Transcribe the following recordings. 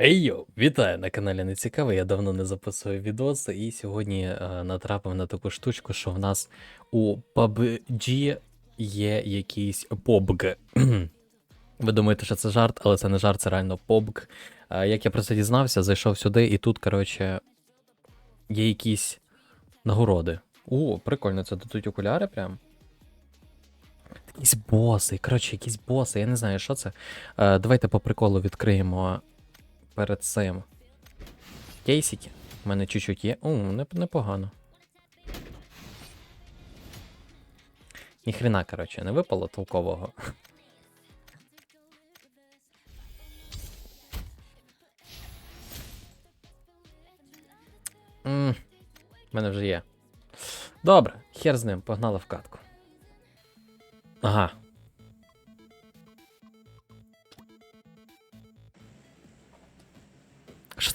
Ей йо, вітаю на каналі Нецікавий. Я давно не записую відоси, і сьогодні е, натрапив на таку штучку, що в нас у PUBG є якийсь PUBG. Ви думаєте, що це жарт, але це не жарт, це реально PUBG. Е, як я про це дізнався, зайшов сюди, і тут, коротше, є якісь нагороди. О, прикольно, це дадуть окуляри прям. Якісь боси, коротше, якісь боси, я не знаю, що це. Е, давайте по приколу відкриємо перед цим. Кейсики. У мене чуть-чуть є. О, непогано. Ніхрена, коротше, не випало толкового. В мене вже є. Добре, хер з ним, погнали в катку. Ага.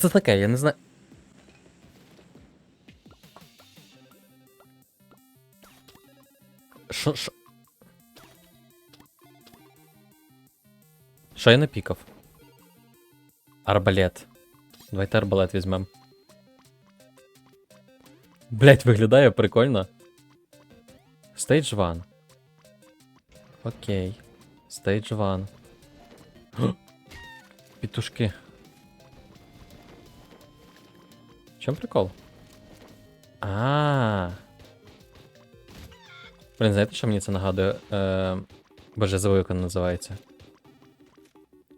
це таке? Я не знаю. Що, що? Що я напікав? Арбалет. Давайте арбалет візьмем. Блять, виглядає прикольно. Stage 1. Окей. Stage 1. Петушки. Чому прикол? А. Блін, знаєте, що мені це нагадує? Е... Боже, вона називається.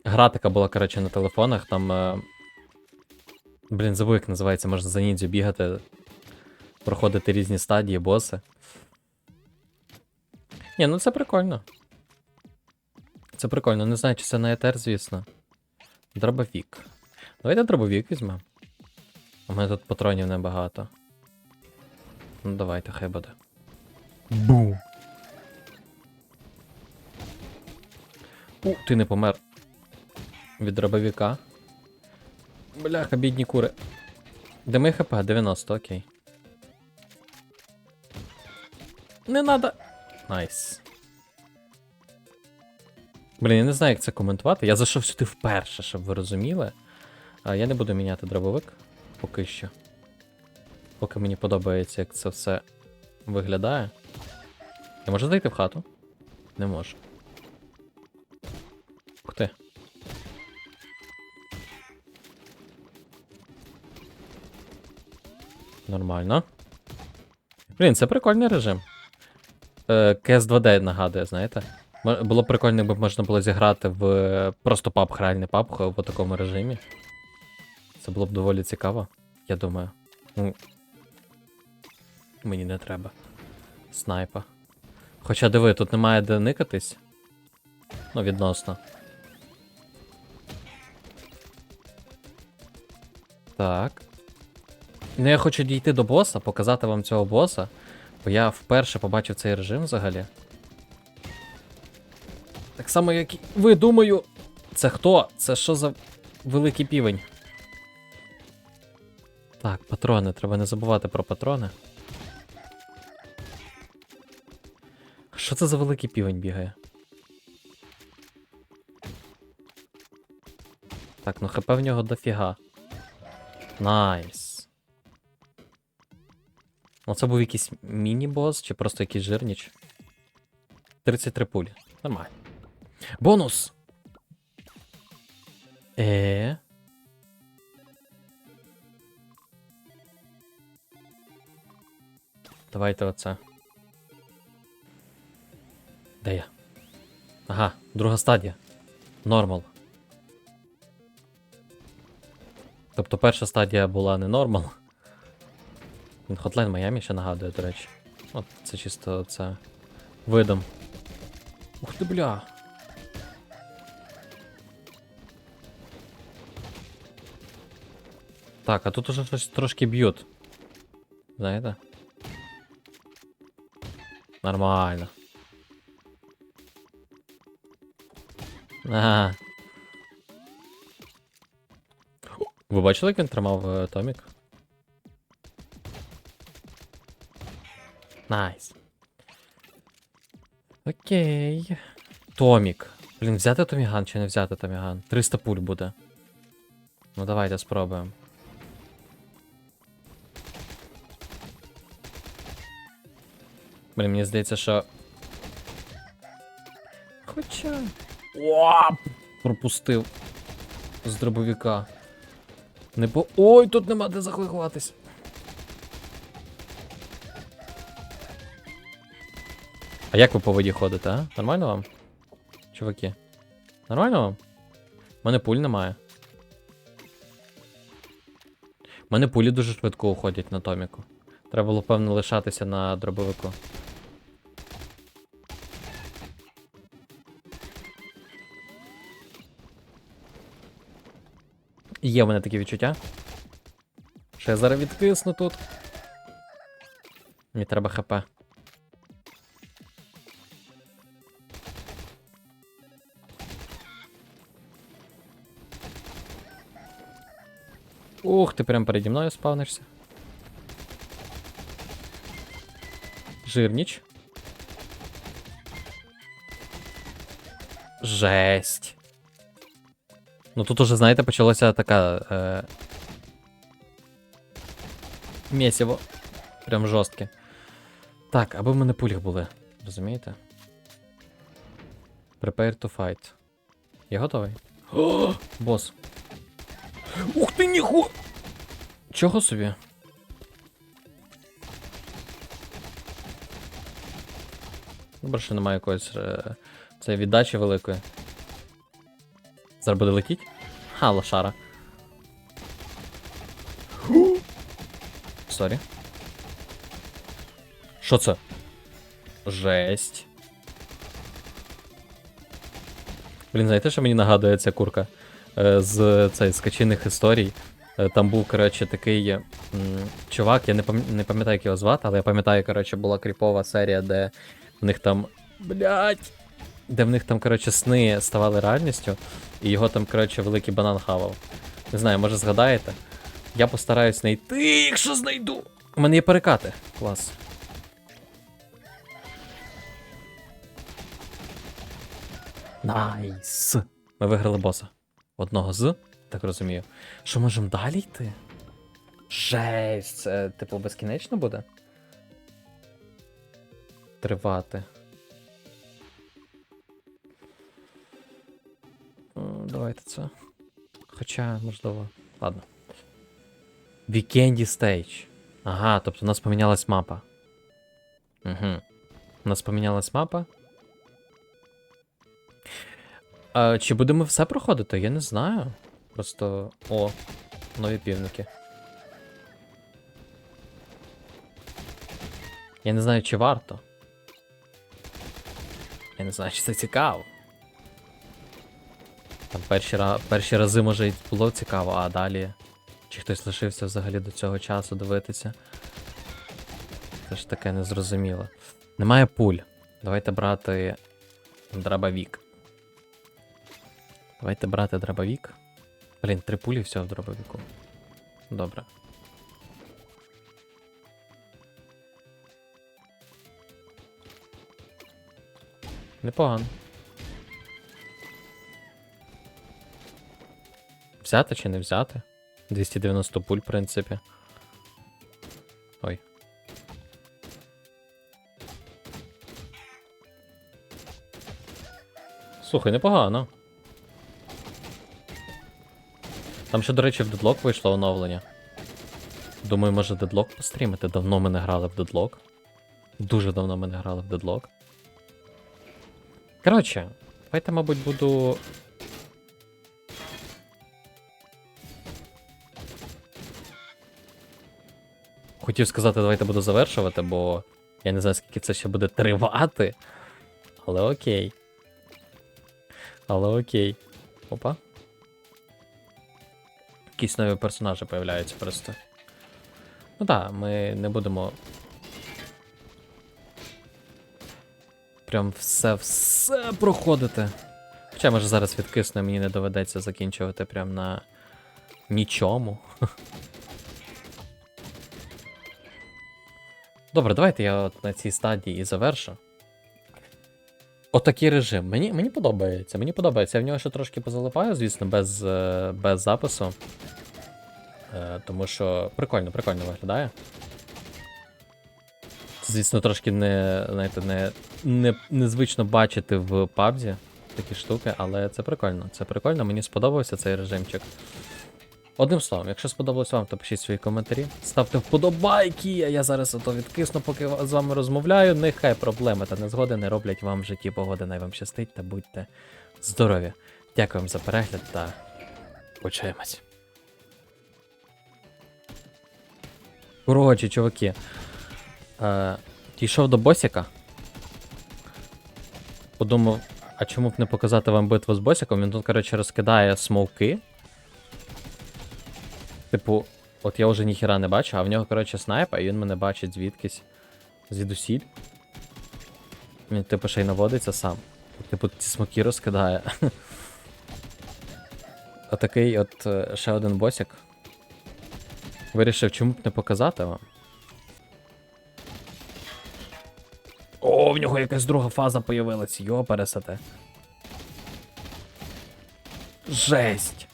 Гра така була, коротше, на телефонах, там. Е... Блін, забув, як називається, можна за ніндзю бігати, проходити різні стадії, боси. Ні, ну це прикольно. Це прикольно, не знаю, чи це на етер, звісно. Дробовік. Давайте дробовік візьмемо. У мене тут патронів небагато. Ну давайте, хай буде. Бу. У, ти не помер. Від дробовіка. Бляха, бідні кури. Де ми хп? 90, окей. Не надо. Найс. Блін, я не знаю, як це коментувати. Я зайшов сюди вперше, щоб ви розуміли. Я не буду міняти дробовик поки що. Поки мені подобається, як це все виглядає. Я можу зайти в хату? Не можу. Ух ти. Нормально. Блін, це прикольний режим. Е, CS 2D нагадує, знаєте. Було б прикольно, якби можна було зіграти в е, просто паб, гральний паб в такому режимі. Це було б доволі цікаво, я думаю. Ну, мені не треба. Снайпа. Хоча диви, тут немає де никатись. Ну, відносно. Так. Ну, я хочу дійти до боса, показати вам цього боса. Бо я вперше побачив цей режим взагалі. Так само, як і ви думаю. Це хто? Це що за великий півень? Так, патрони, треба не забувати про патрони. Що це за великий півень бігає? Так, ну хп в нього дофіга. Найс. Ну це був якийсь міні-бос чи просто якийсь жирніч? 33 пулі. Нормально. Бонус! Е. Давайте оце. Де я? Ага, друга стадія. Нормал. Тобто перша стадія була не нормал. Він Hotline Miami ще нагадує, до речі. От це чисто це видом. Ух ти бля. Так, а тут уже щось трошки б'ють. Знаєте? Нормально. Ага. Ви бачили, як він тримав е? Найс. Окей. Томік. Блін, взяти Томіган чи не взяти Томіган? 300 пуль буде. Ну давайте спробуємо. Блін, мені здається, що. Хоча. Оп! Пропустив. З дробовика. Не по. Ой, тут нема де захлихуватись. А як ви по воді ходите, а? Нормально вам? Чуваки? Нормально вам? У мене пуль немає. У мене пулі дуже швидко уходять на Томіку. Треба було, певно, лишатися на дробовику. Є в мене такі відчуття. Що я зараз відкисну тут. Мені треба хп. Ух, ти прям переді мною спавнишся. Жирніч. Жесть. Ну тут уже, знаєте, почалося така. Е... Мєсіво. Прям жорстке. Так, аби в мене пулях були. Розумієте? Prepare to fight. Я готовий. Бос. Ух ти ніху! Чого собі? Добре, що немає якоїсь е, цієї віддачі великої. Зараз буде летіть? Ха, лошара. Сорі. Що це? Жесть. Блін, знаєте, що мені нагадує ця курка? Е, з цей, скачених історій. Е, Там був, коротше, такий чувак, я не пам'ятаю, як його звати, але я пам'ятаю, коротше, була кріпова серія, де в них там. Блять! Де в них там, коротше, сни ставали реальністю, і його там, коротше, великий банан хавав. Не знаю, може згадаєте? Я постараюсь знайти, якщо знайду. У мене є перекати. Клас. Найс. Ми виграли боса. Одного з, так розумію. Що можемо далі йти? Жесть, це типу безкінечно буде? Тривати. Давайте це. Хоча, можливо. Ладно. Вікенді стейдж. Ага, тобто у нас помінялась мапа. Угу. У нас помінялась мапа. А, чи будемо все проходити? Я не знаю. Просто. О, нові півники. Я не знаю, чи варто. Я не знаю, чи це цікаво. Там перші, перші рази, може, і було цікаво, а далі. Чи хтось лишився взагалі до цього часу дивитися? Це ж таке незрозуміло. Немає пуль. Давайте брати дробовік. Давайте брати дробовік. Блін, три пулі все в дробовіку. Добре. Непогано. Взяти чи не взяти? 290 пуль, в принципі. Ой. Слухай, непогано. Там ще, до речі, в Deadlock вийшло оновлення. Думаю, може Deadlock пострімити. Давно ми не грали в Deadlock. Дуже давно ми не грали в Deadlock. Коротше, давайте, мабуть, буду. Хотів сказати, давайте буду завершувати, бо я не знаю, скільки це ще буде тривати. Але окей. Але окей. Опа. Якісь нові персонажі появляються просто. Ну так, ми не будемо. Прям все-все проходити. Хоча може зараз відкисну, мені не доведеться закінчувати прям на нічому. Добре, давайте я на цій стадії і завершу. Отакий режим. Мені, мені подобається. Мені подобається. Я в нього ще трошки позалипаю, звісно, без, е, без запису. Е, тому що прикольно, прикольно виглядає. Звісно, трошки не, знаєте, не, не, незвично бачити в пабзі такі штуки, але це прикольно. Це прикольно, мені сподобався цей режимчик. Одним словом, якщо сподобалось вам, то пишіть свої коментарі. Ставте вподобайки, а я зараз ото відкисну, поки з вами розмовляю. Нехай проблеми та незгоди не роблять вам в житті погоди. Най вам щастить та будьте здорові. Дякую вам за перегляд та почуємось. Коротше, чуваки. Е, дійшов до босіка. Подумав, а чому б не показати вам битву з босиком? Він тут, коротше, розкидає смовки. Типу, от я вже ніхіра не бачу, а в нього, коротше, снайпа, і він мене бачить звідкись. Звідусіль. Він, типу, ще й наводиться сам. Типу, ці смоки розкидає. Отакий от е, ще один босик. Вирішив, чому б не показати вам. О, в нього якась друга фаза появилась, йо пересете. Жесть.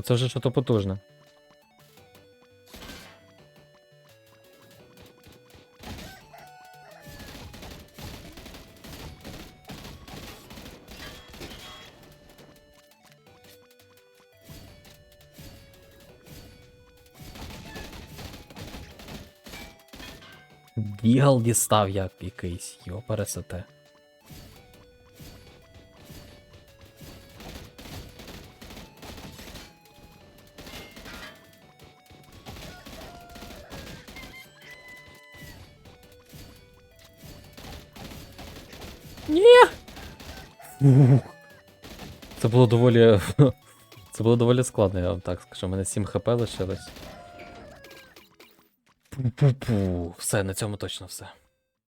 Оце вже що то потужне. Дігл дістав як якийсь, йо пересете. Ні. Це було доволі. Це було доволі складно, я вам так скажу. У мене 7 хп лишилось. Пу-пу-пу. Все, на цьому точно все.